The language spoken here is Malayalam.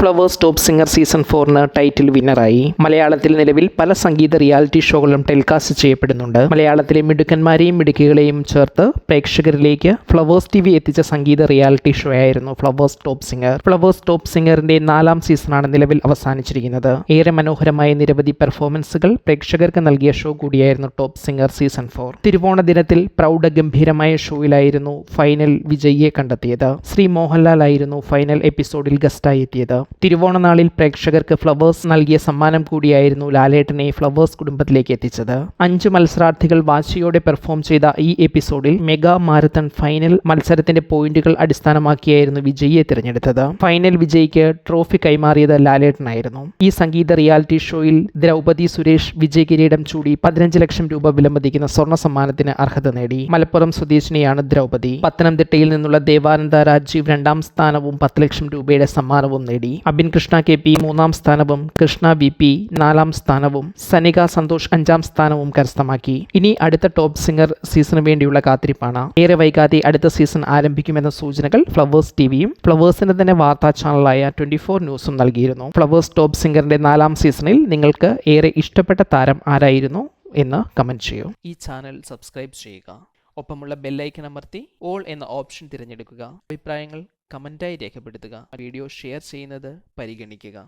ഫ്ലവേഴ്സ് ടോപ്പ് സിംഗർ സീസൺ ഫോറിന് ടൈറ്റിൽ വിന്നറായി മലയാളത്തിൽ നിലവിൽ പല സംഗീത റിയാലിറ്റി ഷോകളും ടെലികാസ്റ്റ് ചെയ്യപ്പെടുന്നുണ്ട്. മലയാളത്തിലെ മിടുക്കന്മാരെയും മിടുക്കികളെയും ചേർത്ത് പ്രേക്ഷകരിലേക്ക് ഫ്ലവേഴ്സ് ടി വി എത്തിച്ച സംഗീത റിയാലിറ്റി ഷോ ആയിരുന്നു Flowers top singer Flowers top സിംഗറിന്റെ നാലാം സീസണാണ് നിലവിൽ അവസാനിച്ചിരിക്കുന്നത്. ഏറെ മനോഹരമായ നിരവധി പെർഫോമൻസുകൾ പ്രേക്ഷകർക്ക് നൽകിയ ഷോ കൂടിയായിരുന്നു ടോപ്പ് സിംഗർ സീസൺ ഫോർ തിരുവോണ ദിനത്തിൽ പ്രൗഢ പ്രൗഢഗംഭീരമായ ഷോയിലായിരുന്നു ഫൈനൽ വിജയിയെ കണ്ടെത്തിയത്. ശ്രീ മോഹൻലാൽ ആയിരുന്നു ഫൈനൽ എപ്പിസോഡിൽ ഗസ്റ്റായി എത്തിയത്. തിരുവോണ നാളിൽ പ്രേക്ഷകർക്ക് ഫ്ലവേഴ്സ് നൽകിയ സമ്മാനം കൂടിയായിരുന്നു ലാലേട്ടനെ ഫ്ലവേഴ്സ് കുടുംബത്തിലേക്ക് എത്തിച്ചത്. അഞ്ച് മത്സരാർത്ഥികൾ വാശിയോടെ പെർഫോം ചെയ്ത ഈ എപ്പിസോഡിൽ മെഗാ മാരത്തൺ ഫൈനൽ മത്സരത്തിന്റെ പോയിന്റുകൾ അടിസ്ഥാനമാക്കിയായിരുന്നു വിജയിയെ തിരഞ്ഞെടുത്തത്. ഫൈനൽ വിജയിക്ക് ട്രോഫി കൈമാറിയത് ലാലേട്ടനായിരുന്നു. ഈ സംഗീത റിയാലിറ്റി ഷോയിൽ ദ്രൗപതി സുരേഷ് വിജയ് കിരീടം ചൂടി പതിനഞ്ച് ലക്ഷം രൂപ വിലമതിക്കുന്ന സ്വർണ സമ്മാനത്തിന് അർഹത നേടി. മലപ്പുറം സ്വദേശിനിയാണ് ദ്രൗപതി പത്തനംതിട്ടയിൽ നിന്നുള്ള ദേവാനന്ദ രാജീവ് രണ്ടാം സ്ഥാനവും പത്ത് ലക്ഷം രൂപയുടെ സമ്മാനവും നേടി. അബിൻ കൃഷ്ണ കെ പി മൂന്നാം സ്ഥാനവും കൃഷ്ണ വി പി നാലാം സ്ഥാനവും സനിക സന്തോഷ് അഞ്ചാം സ്ഥാനവും കരസ്ഥമാക്കി. ഇനി അടുത്ത ടോപ്പ് സിംഗർ സീസണിന് വേണ്ടിയുള്ള കാത്തിരിപ്പാണ്. ഏറെ വൈകാതെ അടുത്ത സീസൺ ആരംഭിക്കുമെന്ന സൂചനകൾ ഫ്ലവേഴ്സ് ടിവിയും ഫ്ലവേഴ്സിന്റെ തന്നെ വാർത്താ ചാനലായ ട്വന്റി ഫോർ ന്യൂസും നൽകിയിരുന്നു. ഫ്ലവേഴ്സ് ടോപ്പ് സിംഗറിന്റെ നാലാം സീസണിൽ നിങ്ങൾക്ക് ഏറെ ഇഷ്ടപ്പെട്ട താരം ആരായിരുന്നു എന്ന് കമന്റ് ചെയ്യൂ. ഈ ചാനൽ സബ്സ്ക്രൈബ് ചെയ്യുക. ഒപ്പമുള്ള ബെല്ലൈക്കൺ അമർത്തി ഓൾ എന്ന ഓപ്ഷൻ തിരഞ്ഞെടുക്കുക. അഭിപ്രായങ്ങൾ കമന്റായി രേഖപ്പെടുത്തുക. വീഡിയോ ഷെയർ ചെയ്യുന്നത് പരിഗണിക്കുക.